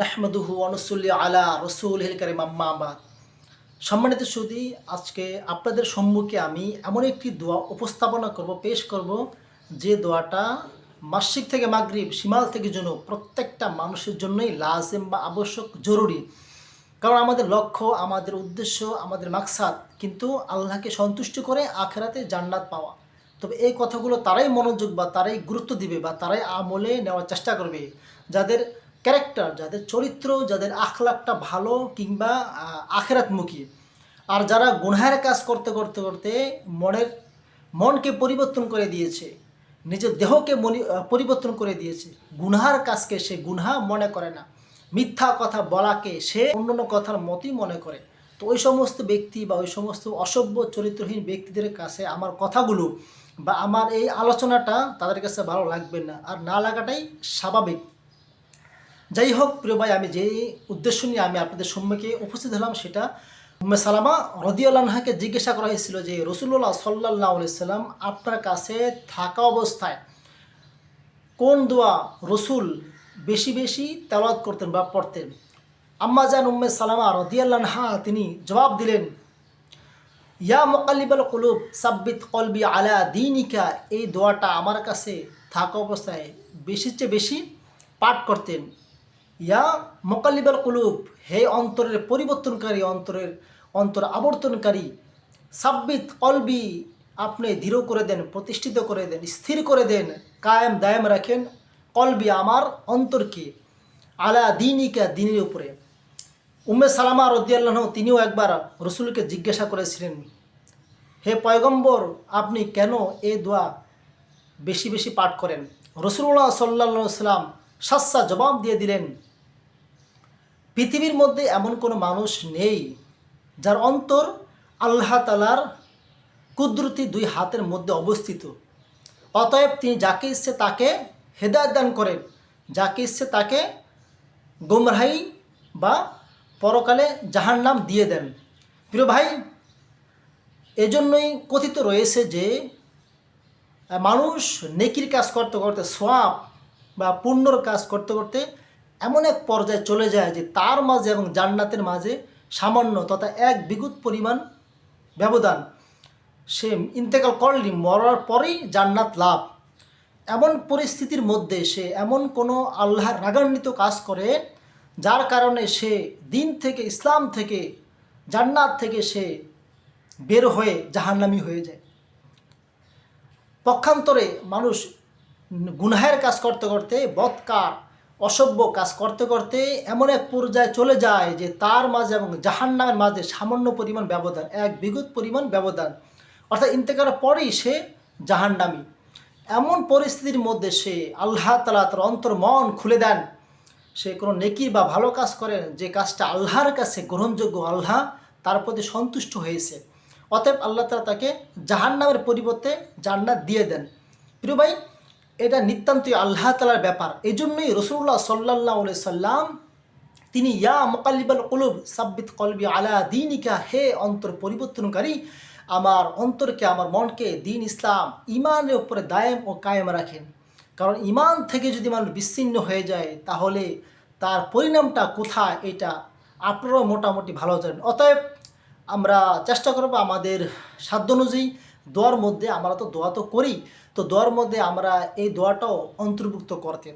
নাহমাদুহু অনুসুল্লি আলা রসুল হিল কারিম সম্মানিত সুদী আজকে আপনাদের সম্মুখে আমি এমন একটি দোয়া উপস্থাপনা করব, পেশ করব, যে দোয়াটা মাসিক থেকে মাগরিব সীমাল থেকে জন্য প্রত্যেকটা মানুষের জন্যই লাজেম বা আবশ্যক, জরুরি। কারণ আমাদের লক্ষ্য, আমাদের উদ্দেশ্য, আমাদের মাকসাদ, কিন্তু আল্লাহকে সন্তুষ্ট করে আখেরাতে জান্নাত পাওয়া। তবে এই কথাগুলো তারাই মনোযোগ বা তারাই গুরুত্ব দিবে বা তারাই আমলে নেওয়ার চেষ্টা করবে, যাদের ক্যারেক্টার যাদের চরিত্র, যাদের আখলাকটা ভালো কিংবা আখেরাতমুখী। আর যারা গুনহার কাজ করতে করতে করতে মনের, মনকে পরিবর্তন করে দিয়েছে, নিজের দেহকে পরিবর্তন করে দিয়েছে, গুনহার কাজকে সে গুনহা মনে করে না। মিথ্যা কথা বলাকে সে অন্যান্য কথার মতই মনে করে। তো ওই সমস্ত ব্যক্তি বা ওই সমস্ত অসভ্য চরিত্রহীন ব্যক্তিদের কাছে আমার কথাগুলো বা আমার এই আলোচনাটা তাদের কাছে ভালো লাগবে না। আর না লাগাটাই স্বাভাবিক। যাই হোক, প্রিয় ভাই, আমি যেই উদ্দেশ্য নিয়ে আমি আপনাদের সম্মুখে উপস্থিত হলাম সেটা উম্মে সালামা রদিউল্লাহকে জিজ্ঞাসা করা হয়েছিল যে রসুল্লাহ সাল্লাহ সাল্লাম আপনার কাছে থাকা অবস্থায় কোন দোয়া রসুল বেশি বেশি তেলাওয়াত করতেন বা পড়তেন? আম্মা জান উম্মে সালামা রদিয়াল্লাহা তিনি জবাব দিলেন, ইয়া মোকাল্লিবাল কুলুব, সাব্বিত কলবি আলা দিনিকা, এই দোয়াটা আমার কাছে থাকা অবস্থায় বেশির চেয়ে বেশি পাঠ করতেন। ইয়া মোকাল্লিবাল কুলুব, হে অন্তরের পরিবর্তনকারী, অন্তরের, অন্তর আবর্তনকারী, সাব্বিত কলবি আপনি দৃঢ় করে দেন, প্রতিষ্ঠিত করে দেন, স্থির করে দেন, কায়েম, দায়েম রাখেন, কলবি আমার অন্তরকে আলা দিনিকা, দিনের উপরে। উম্মে সালামা রদিয়াল্লাহ তিনিও একবার রসুলকে জিজ্ঞাসা করেছিলেন, হে পয়গম্বর, আপনি কেন এ দোয়া বেশি বেশি পাঠ করেন? রসুল্লাহ সাল্লা সাল্লাম সাচ্চা জবাব দিয়ে দিলেন, পৃথিবীর মধ্যে এমন কোনো মানুষ নেই যার অন্তর আল্লাহ তালার কুদরতি দুই হাতের মধ্যে অবস্থিত। অতএব তিনি যাকে ইচ্ছে তাকে হেদায়ত দান করেন, যাকে ইচ্ছে তাকে গোমরাহি বা পরকালে জাহার নাম দিয়ে দেন। প্রিয় ভাই, এজন্যই কথিত রয়েছে যে, মানুষ নেকির কাজ করতে করতে সোয়াব বা পুণ্যর কাজ করতে করতে এমন এক পর্যায়ে চলে যায় যে তার মাঝে এবং জান্নাতের মাঝে সামান্য তথা এক বিগুত পরিমাণ ব্যবধান সে ইন্তেকাল করলি মরার পরেই জান্নাত লাভ। এমন পরিস্থিতির মধ্যে সে এমন কোনো আল্লাহর রাগান্বিত কাজ করে যার কারণে সে দিন থেকে, ইসলাম থেকে, জান্নাত থেকে সে বের হয়ে জাহান্নামি হয়ে যায়। পক্ষান্তরে মানুষ গুনহায়ের কাজ করতে করতে, বৎকার, অসভ্য কাজ করতে করতে এমন এক পর্যায়ে চলে যায় যে তার মাঝে এবং জাহান্নামের মাঝে সামান্য পরিমাণ ব্যবধান, এক বিগত পরিমাণ ব্যবধান। অর্থাৎ ইন্তেকারের পরেই সে জাহান্নামি। এমন পরিস্থিতির মধ্যে সে আল্লাহ তালা তার অন্তর মন খুলে দেন। সে কোনো নেকি বা ভালো কাজ করেন যে কাজটা আল্লাহর কাছে গ্রহণযোগ্য আল্লাহ তার প্রতি সন্তুষ্ট হয়েছে। অতএব আল্লাহ তালা তাকে জাহান্নামের পরিবর্তে জান্নাত দিয়ে দেন। প্রিয় ভাই এটা নিতান্তই আল্লাহ তালার ব্যাপার। এই জন্যই রসুল্লাহ সাল্লাহ সাল্লাম তিনি, ইয়া মোকাল্লিবাল কলুব, সাব্বিত কলবি আলা দিনিকা, হে অন্তর পরিবর্তনকারী, আমার অন্তরকে, আমার মনকে দিন ইসলাম ইমানের উপরে দায়েম ও কায়েম রাখেন। কারণ ইমান থেকে যদি মানুষ বিচ্ছিন্ন হয়ে যায়, তাহলে তার পরিণামটা কোথায়, এটা আপনারাও মোটামুটি ভালো জানেন। অতএব আমরা চেষ্টা করব আমাদের সাধ্য অনুযায়ী দোয়ার মধ্যে আমরা তো দোয়া তো করি, তো দোয়ার মধ্যে আমরা এই দোয়াটাও অন্তর্ভুক্ত করতে।